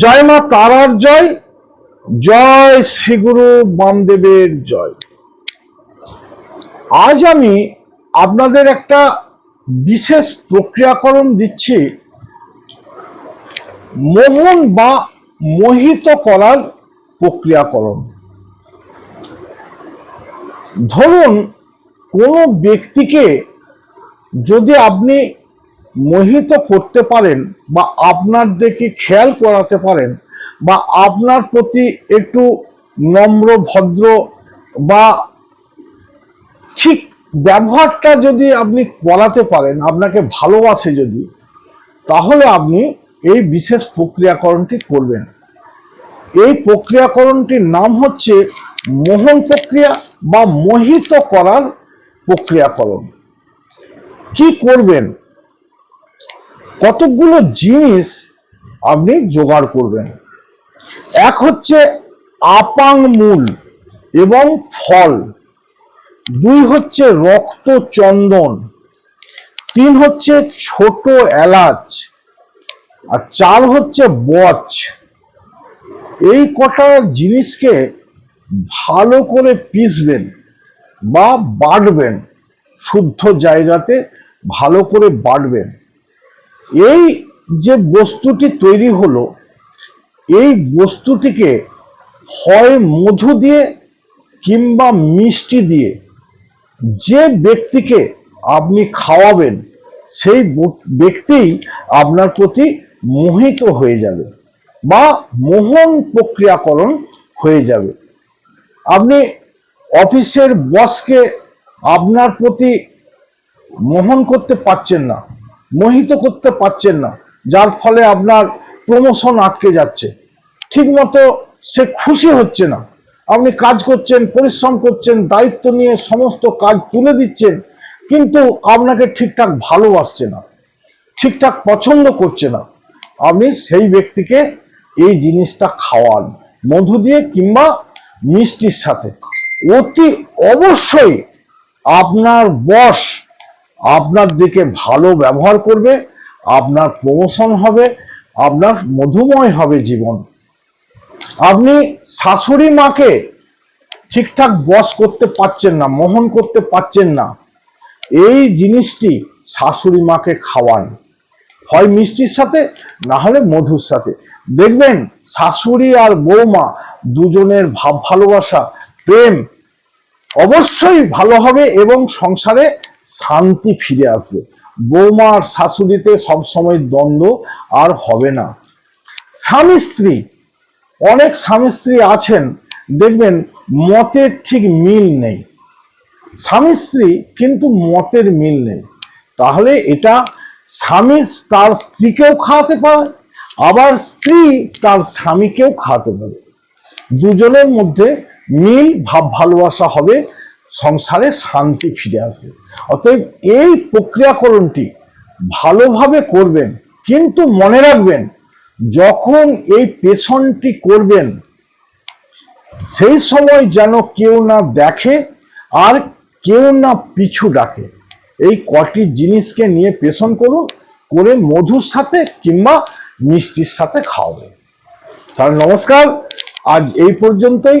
জয় মা তারার জয় জয় শ্রীগুরু বামদেবের জয়। আজ আমি আপনাদের একটা বিশেষ প্রক্রিয়াকরণ দিচ্ছি, মোহন বা মোহিত করার প্রক্রিয়াকরণ। ধরুন, কোনো ব্যক্তিকে যদি আপনি মোহিত করতে পারেন বা আপনার দিকে খেয়াল করাতে পারেন বা আপনার প্রতি একটু নম্র, ভদ্র বা ঠিক ব্যবহারটা যদি আপনি করাতে পারেন, আপনাকে ভালোবাসে যদি, তাহলে আপনি এই বিশেষ প্রক্রিয়াকরণটি করবেন। এই প্রক্রিয়াকরণটির নাম হচ্ছে মোহন প্রক্রিয়া বা মোহিত করার প্রক্রিয়াকরণ। কি করবেন? কতগুলো জিনিস আপনি জোগাড় করবেন? এক হচ্ছে আপাং মূল এবং ফল। দুই হচ্ছে রক্ত চন্দন। তিন হচ্ছে ছোট এলাচ। আর চার হচ্ছে বচ। এই কটা জিনিসকে ভালো করে পিসবেন বা বাটবেন শুদ্ধ জায়গাতে ভালো করে বাটবেন এই যে বস্তুটি তৈরি হলো, এই বস্তুটিকে হয় মধু দিয়ে কিংবা মিষ্টি দিয়ে যে ব্যক্তিকে আপনি খাওয়াবেন, সেই ব্যক্তিই আপনার প্রতি মোহিত হয়ে যাবে বা মোহন প্রক্রিয়াকরণ হয়ে যাবে। আপনি অফিসের বসকে আপনার প্রতি মোহন করতে পারছেন না মোহিত করতে পারছেন না, যার ফলে আপনার প্রমোশন আটকে যাচ্ছে। ঠিকমতো সে খুশি হচ্ছে না। আপনি কাজ করছেন, পরিশ্রম করছেন, দায়িত্ব নিয়ে সমস্ত কাজ তুলে দিচ্ছেন, কিন্তু আপনাকে ঠিকঠাক ভালোবাসছে না, ঠিকঠাক পছন্দ করছে না। আপনি সেই ব্যক্তিকে এই জিনিসটা খাওয়ান, মধু দিয়ে কিংবা মিষ্টির সাথে। অতি অবশ্যই আপনার বস আপনার দিকে ভালো ব্যবহার করবে, আপনার প্রমোশন হবে, আপনার মধুময় হবে জীবন। আপনি শাশুড়ি মাকে ঠিকঠাক বস করতে পারছেন না, মোহন করতে পারছেন না, এই জিনিসটি শাশুড়ি মাকে খাওয়ান। হয় মিষ্টির সাথে, না হলে মধুর সাথে। দেখবেন শাশুড়ি আর বৌমা দুজনের ভাব ভালোবাসা, প্রেম অবশ্যই ভালো হবে এবং সংসারে শান্তি ফিরে আসবে। বৌমা আর শাশুড়িতে সবসময় দ্বন্দ্ব আর হবে না। স্বামী স্ত্রী, অনেক স্বামী স্ত্রী আছেন, দেখবেন মতের ঠিক মিল নেই। স্বামী স্ত্রী কিন্তু মতের মিল নেই। তাহলে এটা স্বামী তার স্ত্রীকেও খাওয়াতে পারে, আবার স্ত্রী তার স্বামীকেও খাওয়াতে পারে। দুজনের মধ্যে মিল, ভাব, ভালোবাসা হবে সংসারে শান্তি ফিরে আসবে। অতএব এই প্রক্রিয়াকরণটি ভালোভাবে করবেন, কিন্তু মনে রাখবেন, যখন এই পেশনটি করবেন, সেই সময় যেন কেউ না দেখে আর কেউ না পিছু ডাকে। এই কটি জিনিসকে নিয়ে পেশন করুন, করে মধুর সাথে কিংবা মিষ্টির সাথে খাওয়াবে তাহলে নমস্কার, আজ এই পর্যন্তই।